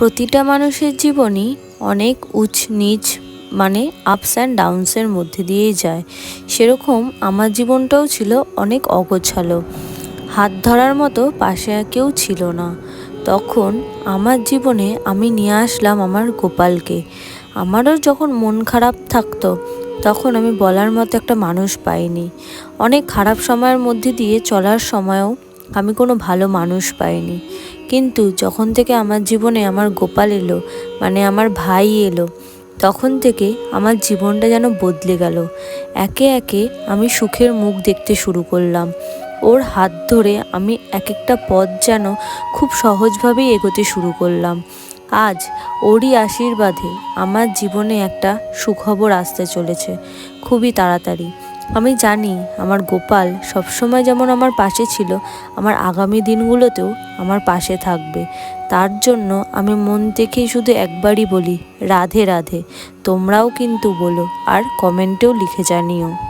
প্রতিটা মানুষের জীবনই অনেক উচ নিচ মানে আপস অ্যান্ড ডাউনসের মধ্যে দিয়েই যায়। সেরকম আমার জীবনটাও ছিল অনেক অগোছালো। হাত ধরার মতো পাশে কেউ ছিল না। তখন আমার জীবনে আমি নিয়ে আসলাম আমার গোপালকে। আমারও যখন মন খারাপ থাকতো, তখন আমি বলার মতো একটা মানুষ পাইনি। অনেক খারাপ সময়ের মধ্যে দিয়ে চলার সময়ও আমি কোনো ভালো মানুষ পাইনি। কিন্তু যখন থেকে আমার জীবনে আমার গোপাল এলো মানে আমার ভাই এলো, তখন থেকে আমার জীবনটা যেন বদলে গেল। একে একে আমি সুখের মুখ দেখতে শুরু করলাম। ওর হাত ধরে আমি এক একটা পথ যেন খুব সহজভাবেই এগোতে শুরু করলাম। আজ ওরই আশীর্বাদে আমার জীবনে একটা সুখবর আসতে চলেছে। খুবই তাড়াতাড়ি। আমি জানি আমার গোপাল সবসময় যেমন আমার পাশে ছিল, আমার আগামী দিনগুলোতেও আমার পাশে থাকবে। তার জন্য আমি মন থেকেই শুধু একবারই বলি, রাধে রাধে। তোমরাও কিন্তু বলো, আর কমেন্টেও লিখে জানিও।